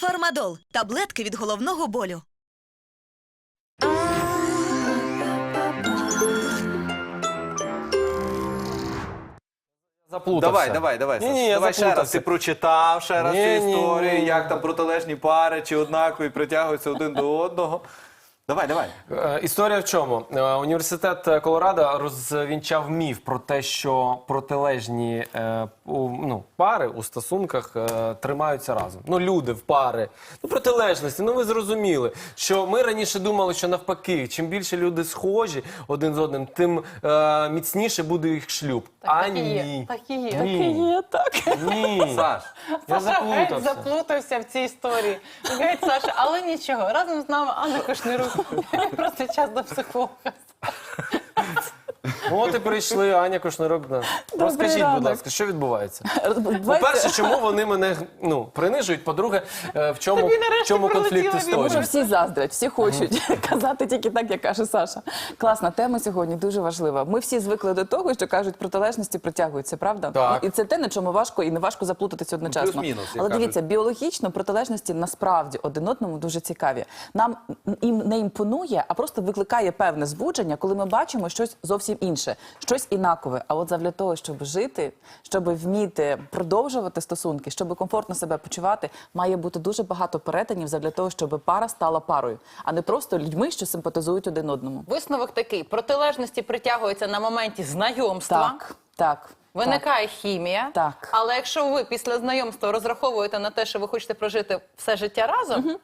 Фармадол таблетки від головного болю. Заплутався. Давай, давай, давай. Ні, Саш. ні, я давай ще раз. заплутався. Ти прочитав ще раз Ні, цю ні, історію, ні, ні. як там протилежні пари чи однакові притягуються один до одного. Давай, давай. Е, Історія в чому? Е, Університет Колорадо розвінчав міф про те, що протилежні е, ну, пари у стосунках тримаються разом. Ну, люди в пари. Ну, протилежності. Ну, ви зрозуміли, що ми раніше думали, що навпаки, чим більше люди схожі один з одним, тим е, міцніше буде їх шлюб. Так, а так і є. ні. Так і є. Ні. Так і є, так. Ні. Саш, Я Саша геть заплутався. заплутався в цій історії. Геть, Саша, але нічого. Разом з нами Анна Кошнирук. Просто час до психолога. От і прийшли Аня Кошнирок. Да. Розкажіть, будь ранок. ласка, що відбувається? По-перше, чому вони мене ну, принижують? По-друге, е, в чому, Тобі в нарешті чому конфлікт прилетіло від історії? Всі заздрять, всі хочуть казати тільки так, як каже Саша. Класна тема сьогодні, дуже важлива. Ми всі звикли до того, що кажуть, протилежності притягуються, правда? Так. І це те, на чому важко і не важко заплутатися одночасно. плюс-мінус, як Але дивіться, біологічно протилежності насправді один одному дуже цікаві. Нам їм не імпонує, а просто викликає певне збудження, коли ми бачимо щось зовсім інше, щось інакове. А от завдяки того, щоб жити, щоб вміти продовжувати стосунки, щоб комфортно себе почувати, має бути дуже багато перетинів задля того, щоб пара стала парою, а не просто людьми, що симпатизують один одному. Висновок такий: протилежності притягуються на моменті знайомства. Так, так. Виникає хімія, Так. але якщо ви після знайомства розраховуєте на те, що ви хочете прожити все життя разом,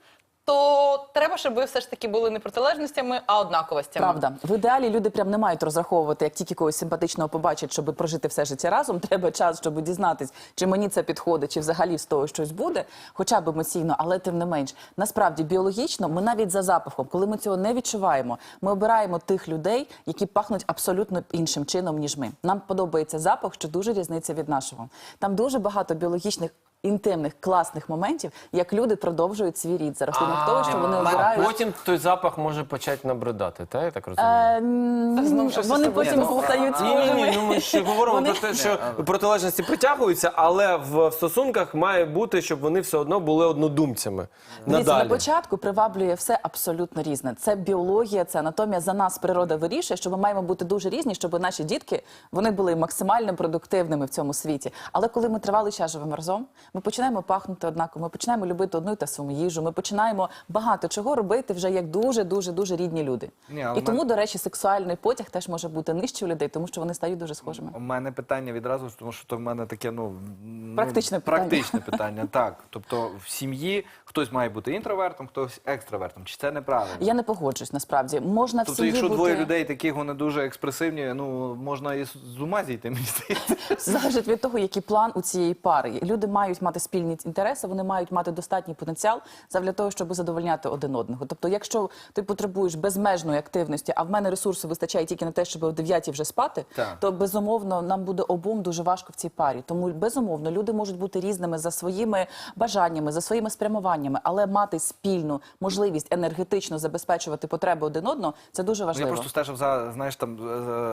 то треба, щоб ви все ж таки були не протилежностями, а однаковостями. Правда, в ідеалі люди прям не мають розраховувати, як тільки когось симпатичного побачать, щоб прожити все життя разом. Треба час, щоб дізнатись, чи мені це підходить, чи взагалі з того щось буде, хоча б емоційно, але тим не менш. Насправді біологічно ми навіть за запахом, коли ми цього не відчуваємо, ми обираємо тих людей, які пахнуть абсолютно іншим чином, ніж ми. Нам подобається запах, що дуже різниця від нашого. Там дуже багато біологічних. Інтимних класних моментів, як люди продовжують свій рід за рахунок того, що вони А обирають потім той запах може почати набридати, так? Я так розумію? Е, м, Знову щось Вони особливе. потім Ні, ну, стають Ні, ні, ні. Ну ми ще говоримо про те, що протилежності притягуються, але в стосунках має бути, щоб вони все одно були однодумцями. Дивіться, на Надалі. початку приваблює все абсолютно різне. Це біологія, це анатомія. За нас природа вирішує, що ми маємо бути дуже різні, щоб наші дітки вони були максимально продуктивними в цьому світі. Але коли ми тривалий час живемо разом, ми починаємо пахнути однаково, ми починаємо любити одну і та саму їжу. Ми починаємо багато чого робити вже як дуже, дуже, дуже рідні люди. Ні, але і тому, до речі, сексуальний потяг теж може бути нижче у людей, тому що вони стають дуже схожими. у мене питання відразу, тому що то в мене таке, ну, ну, Практичне питання. практичне питання. Так. Тобто в сім'ї хтось має бути інтровертом, хтось екстравертом. Чи це неправильно? Я не погоджусь насправді. Можна в Тобто, сім'ї якщо бути... двоє людей таких вони дуже експресивні, ну можна і з ума зійти, мені здається. Залежить від того, який план у цієї пари. Люди мають мати спільні інтереси, вони мають мати достатній потенціал для того, щоб задовольняти один одного. Тобто, якщо ти потребуєш безмежної активності, а в мене ресурсу вистачає тільки на те, щоб о 9 вже спати, Так. то безумовно нам буде обом дуже важко в цій парі. Тому безумовно люди можуть бути різними за своїми бажаннями, за своїми спрямуваннями, але мати спільну можливість енергетично забезпечувати потреби один одного це дуже Ну, важливо. Я просто стежив за знаєш там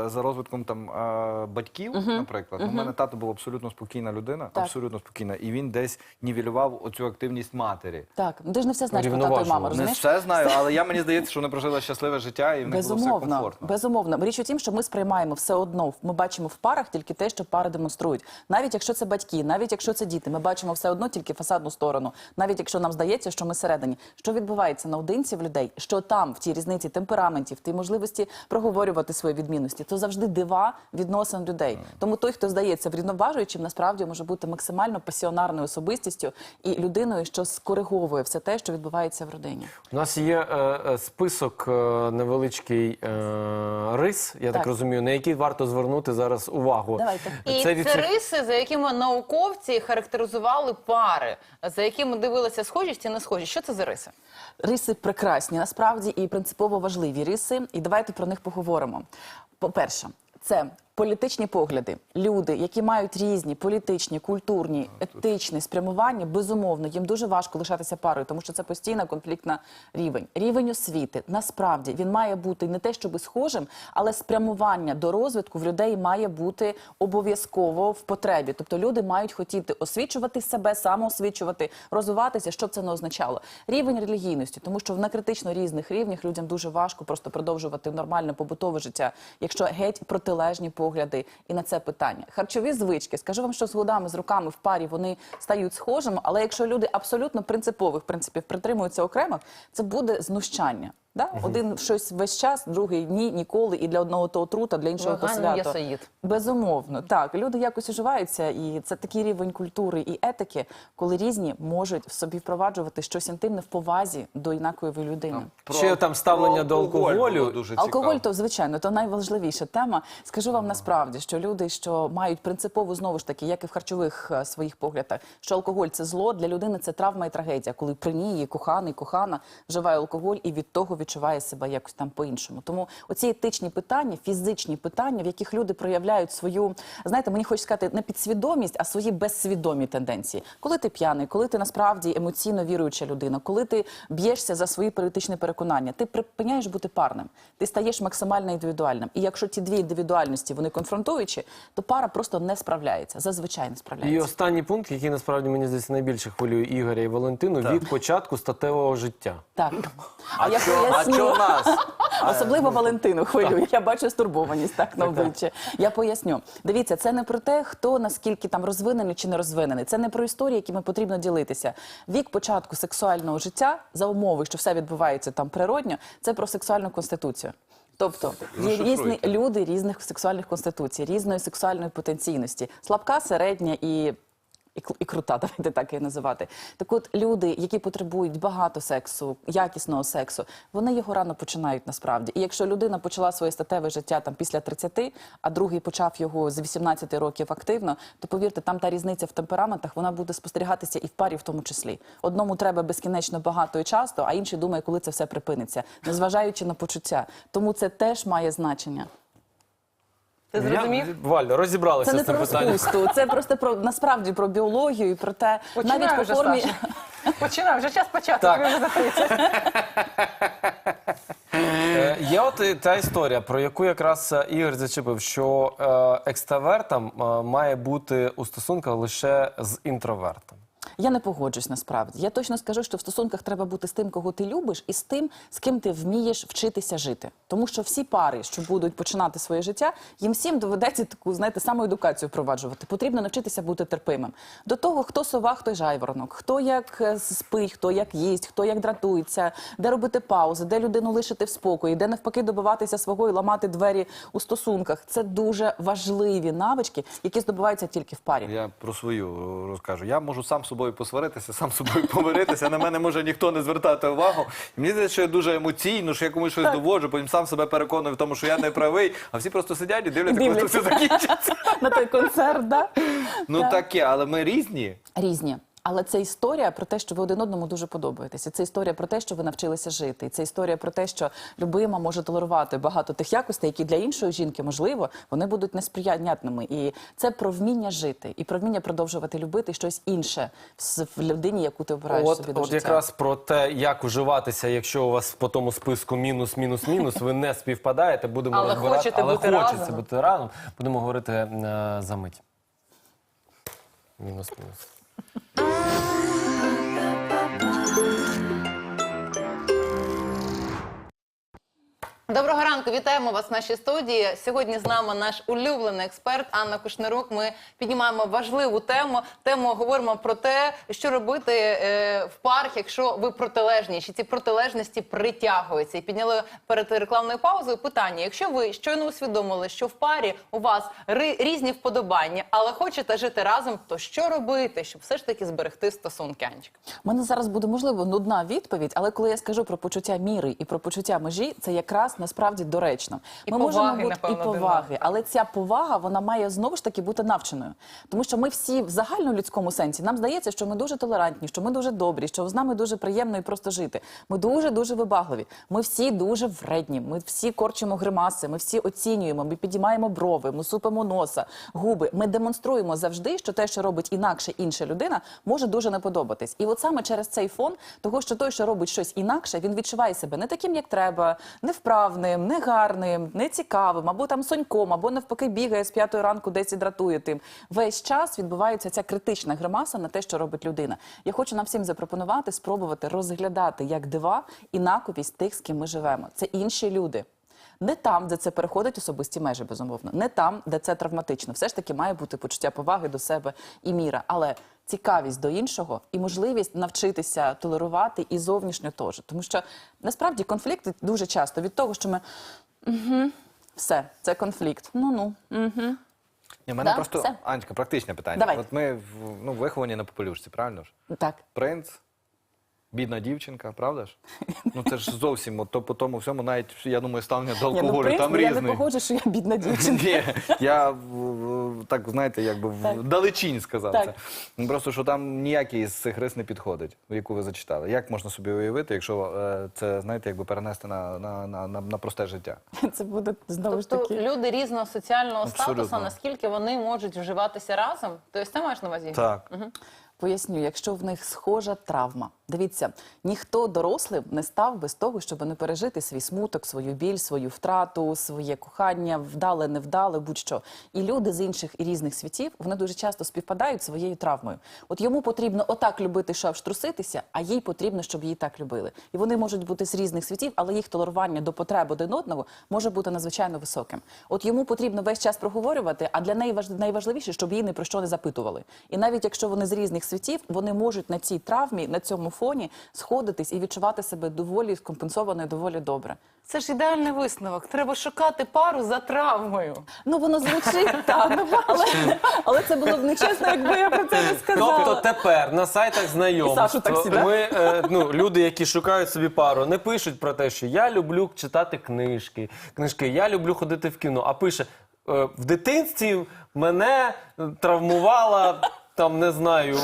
за, розвитком там батьків, наприклад. У мене тато був абсолютно спокійна людина, Так. абсолютно спокійна, і він десь нівелював оцю активність матері. Так, ну ти ж не все знаєш про тато і маму, Не все знаю, але я мені здається, що вони прожили щасливе життя і в них було все комфортно. безумовно. Річ у тім, що ми сприймаємо все одно. Ми бачимо в парах тільки те, що пари демонструють. Навіть якщо це батьки, навіть якщо це діти, ми бачимо все одно тільки фасадну сторону. Навіть якщо нам здається, що ми середині. Що відбувається наодинці в людей, що там в тій різниці темпераментів, в тій можливості проговорювати свої відмінності, то завжди дива відносин людей. Тому той, хто здається врівноважуючим, насправді може бути максимально пасіонарною особистістю і людиною, що скориговує все те, що відбувається в родині. У нас є е, е, список е, невеличкий е, рис, я так. Так. розумію, на який варто звернути зараз увагу. Давайте. І Це це, від цих- риси, за якими науковці характеризували пари, за якими дивилися схожість і не схожість. Що це за риси? Риси прекрасні, насправді і принципово важливі риси. І давайте про них поговоримо. По-перше, це Політичні погляди, люди, які мають різні політичні, культурні, етичні спрямування, безумовно, їм дуже важко лишатися парою, тому що це постійна конфліктна рівень. Рівень освіти насправді він має бути не те, щоб схожим, але спрямування до розвитку в людей має бути обов'язково в потребі. Тобто люди мають хотіти освічувати себе, самоосвічувати, розвиватися, що б це не означало. Рівень релігійності, тому що на критично різних рівнях людям дуже важко просто продовжувати нормальне побутове життя, якщо геть протилежні погляди і на це питання. Харчові звички, скажу вам, що з годами, з руками в парі вони стають схожими, але якщо люди абсолютно принципових принципів притримуються окремо, це буде знущання. Да? Один щось весь час, другий ні, ніколи, і для одного то отрута, для іншого то Веганин свято. ясоїд. Безумовно, так люди якось уживаються, і це такий рівень культури і етики, коли різні можуть в собі впроваджувати щось інтимне в повазі до інакої людини. Ще там ставлення до алкоголю. дуже Алкоголь то звичайно, то найважливіша тема. Скажу вам насправді, що люди, що мають принципову знову ж таки, як і в харчових е, своїх поглядах, що алкоголь це зло для людини, це травма і трагедія, коли при ній її коханий, кохана вживає алкоголь і від того відчуває себе якось там по-іншому. Тому оці етичні питання, фізичні питання, в яких люди проявляють свою, знаєте, мені хочеться сказати, не підсвідомість, а свої безсвідомі тенденції. Коли ти п'яний, коли ти насправді емоційно віруюча людина, коли ти б'єшся за свої політичні переконання, ти припиняєш бути парним, ти стаєш максимально індивідуальним. І якщо ті дві індивідуальності вони конфронтуючі, то пара просто не справляється. Зазвичай не справляється. І останній пункт, який насправді мені здається найбільше хвилює Ігоря і Валентину від початку статевого життя. Так. А, я Що- а що нас? Особливо Валентину хвилює. Я бачу стурбованість так на обличчі. Я поясню. Дивіться, це не про те, хто наскільки там розвинений чи не розвинений. Це не про історії, якими потрібно ділитися. Вік початку сексуального життя за умови, що все відбувається там природньо, це про сексуальну конституцію. Тобто є різні люди різних сексуальних конституцій, різної сексуальної потенційності, слабка, середня і. І, крута, давайте так її називати. Так от люди, які потребують багато сексу, якісного сексу, вони його рано починають насправді. І якщо людина почала своє статеве життя там після 30, а другий почав його з 18 років активно, то повірте, там та різниця в темпераментах вона буде спостерігатися і в парі, в тому числі. Одному треба безкінечно багато і часто, а інший думає, коли це все припиниться, незважаючи на почуття. Тому це теж має значення. Ти зрозумів? Я, Валь, розібралися Це не з цим про питанням. розпусту, це просто про насправді про біологію і про те, Починай навіть по вже, формі. Саша. Починай, вже час почати. Так. тобі вже за 30. Е, Є от і та історія, про яку якраз е, Ігор зачепив, що е, екстравертом е, має бути у стосунках лише з інтровертом. Я не погоджусь насправді. Я точно скажу, що в стосунках треба бути з тим, кого ти любиш, і з тим, з ким ти вмієш вчитися жити. Тому що всі пари, що будуть починати своє життя, їм всім доведеться таку, знаєте, самоедукацію впроваджувати. Потрібно навчитися бути терпимим. До того, хто сова, хто жайворонок, хто як е, спить, хто як їсть, хто як дратується, де робити паузи, де людину лишити в спокої, де навпаки добиватися свого і ламати двері у стосунках. Це дуже важливі навички, які здобуваються тільки в парі. Я про свою е, розкажу. Я можу сам з собою посваритися, сам з собою помиритися. На мене може ніхто не звертати увагу. І мені здається, що я дуже емоційно, що я комусь щось доводжу, потім сам себе переконую в тому, що я не правий, а всі просто сидять і дивляться, коли це Дивляться. все закінчиться. На той концерт, да? Ну таке, але ми різні. різні. Але це історія про те, що ви один одному дуже подобаєтеся. Це історія про те, що ви навчилися жити. І Це історія про те, що любима може толерувати багато тих якостей, які для іншої жінки, можливо, вони будуть несприятними. І це про вміння жити і про вміння продовжувати любити щось інше в людині, яку ти обираєш От, собі до от життя. якраз про те, як уживатися, якщо у вас по тому списку мінус, мінус, мінус, ви не співпадаєте, будемо Але розбирати, хочете але бути хочеться разом. бути разом. Будемо говорити е, за мить. Мінус, мінус. Доброго ранку, вітаємо вас в нашій студії. Сьогодні з нами наш улюблений експерт Анна Кушнирук. Ми піднімаємо важливу тему. Тему говоримо про те, що робити е, в парах, якщо ви протилежні, чи ці протилежності притягуються. І підняли перед рекламною паузою питання: якщо ви щойно усвідомили, що в парі у вас різні вподобання, але хочете жити разом, то що робити, щоб все ж таки зберегти стосунки, Анечка? У мене зараз буде можливо нудна відповідь, але коли я скажу про почуття міри і про почуття межі, це якраз насправді доречно. І поваги, напевно, і поваги, але ця повага вона має знову ж таки бути навченою. Тому що ми всі в загальнолюдському сенсі нам здається, що ми дуже толерантні, що ми дуже добрі, що з нами дуже приємно і просто жити. Ми дуже дуже вибагливі. Ми всі дуже вредні. Ми всі корчимо гримаси, ми всі оцінюємо, ми підіймаємо брови, ми супимо носа, губи. Ми демонструємо завжди, що те, що робить інакше інша людина, може дуже не подобатись. І от саме через цей фон, того, що той, що робить щось інакше, він відчуває себе не таким, як треба, невправним, негарним, нецікавим, або там соньком, або навпаки бігає з п'ятої ранку, десь і дратує тим. Весь час відбувається ця критична гримаса на те, що робить людина. Я хочу нам всім запропонувати спробувати розглядати як дива інаковість тих, з ким ми живемо. Це інші люди. Не там, де це переходить особисті межі, безумовно, не там, де це травматично. Все ж таки має бути почуття поваги до себе і міра. Але цікавість до іншого і можливість навчитися толерувати і зовнішньо теж. Тому що насправді конфлікти дуже часто від того, що ми угу, все, це конфлікт. Ну ну угу. Ні, в мене Да, просто все. Анечка, практичне питання. Давай. От ми в- ну, виховані на попелюшці, правильно ж? так. Принц, бідна дівчинка, правда ж? Ну це ж зовсім от, то по тому всьому, навіть я думаю, ставлення до ну, алкоголю принцип, там я різний. не погоджу, що я бідна дівчинка. Ні, я в- в- так знаєте, якби Так. вдалечінь сказав Так. це. Ну, Просто що там ніякий з цих рис не підходить, яку ви зачитали. Як можна собі уявити, якщо е, це знаєте, якби перенести на, на, на, на, на просте життя? Це буде знову ж Тобто таки. люди різного соціального Абсолютно. статусу, наскільки вони можуть вживатися разом, то це маєш на увазі? Так. Поясню, якщо в них схожа травма. Дивіться, ніхто дорослим не став без того, щоб не пережити свій смуток, свою біль, свою втрату, своє кохання, вдале, невдале, будь-що. І люди з інших і різних світів вони дуже часто співпадають своєю травмою. От йому потрібно отак любити, що аж труситися, а їй потрібно, щоб її так любили. І вони можуть бути з різних світів, але їх толерування до потреб один одного може бути надзвичайно високим. От йому потрібно весь час проговорювати, а для неї важ- найважливіше, щоб її ні про що не запитували. І навіть якщо вони з різних світів, вони можуть на цій травмі, на цьому фоні сходитись і відчувати себе доволі скомпенсованою, доволі добре. Це ж ідеальний висновок. Треба шукати пару за травмою. Ну воно звучить так, але, але це було б нечесно, якби я про це не сказала. Тобто тепер на сайтах І Сашу знайомств таксі, да? ми, е, ну, люди, які шукають собі пару, не пишуть про те, що я люблю читати книжки, книжки, я люблю ходити в кіно, а пише е, в дитинстві мене травмувала. Там не знаю,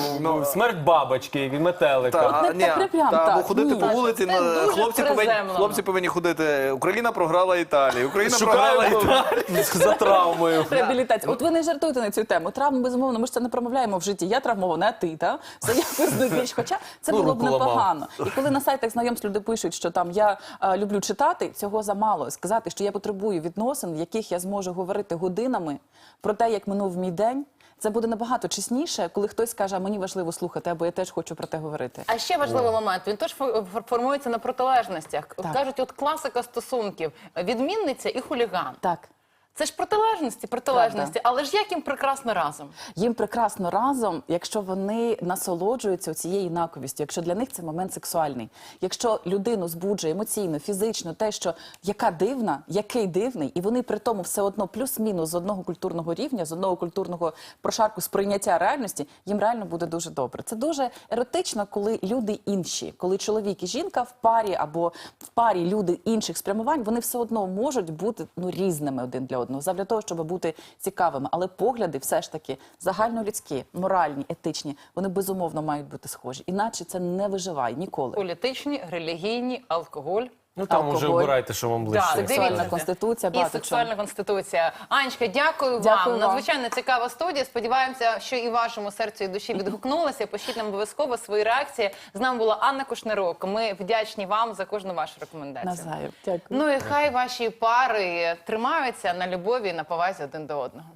смерть бабочки від метелика. Та, не- а, ні, та прям та, або так, ходити ні. по вулиці, Це на- дуже хлопці повинні, приземлено. хлопці повинні ходити. Україна програла Італії. Україна Шукаю програла за травмою. Реабілітація. От ви не жартуйте на цю тему. Травми, безумовно, ми ж це не промовляємо в житті. Я травмована, а ти, та? Все якось не більш. Хоча це Ну, було б руку ламав. непогано. І коли на сайтах знайомств люди пишуть, що там я е, люблю читати, цього замало. Сказати, що я потребую відносин, в яких я зможу говорити годинами про те, як минув мій день. Це буде набагато чесніше, коли хтось скаже, а мені важливо слухати, або я теж хочу про те говорити. А ще важливий момент. Він теж фо- формується на протилежностях. Так. Кажуть, от класика стосунків: відмінниця і хуліган. Так. Це ж протилежності, протилежності, але ж як їм прекрасно разом. Їм прекрасно разом, якщо вони насолоджуються цією інаковістю, якщо для них це момент сексуальний. Якщо людину збуджує емоційно, фізично, те, що яка дивна, який дивний, і вони при тому все одно плюс-мінус з одного культурного рівня, з одного культурного прошарку сприйняття реальності, їм реально буде дуже добре. Це дуже еротично, коли люди інші, коли чоловік і жінка в парі або в парі люди інших спрямувань, вони все одно можуть бути ну різними один для одного, завдяки того, щоб бути цікавими. Але погляди все ж таки загальнолюдські, моральні, етичні, вони безумовно мають бути схожі. Іначе це не виживає ніколи. Політичні, релігійні, алкоголь. Ну там уже обирайте, що вам ближче. Да, Сексуальна дивіться. конституція, І багато сексуальна конституція. Анечка, дякую, Дякую вам. вам. Надзвичайно цікава студія. Сподіваємося, що і вашому серцю і душі відгукнулося. Пишіть нам обов'язково свої реакції. З нами була Анна Кушнирок. Ми вдячні вам за кожну вашу рекомендацію. Назаю. Дякую. Ну і хай ваші пари тримаються на любові і на повазі один до одного.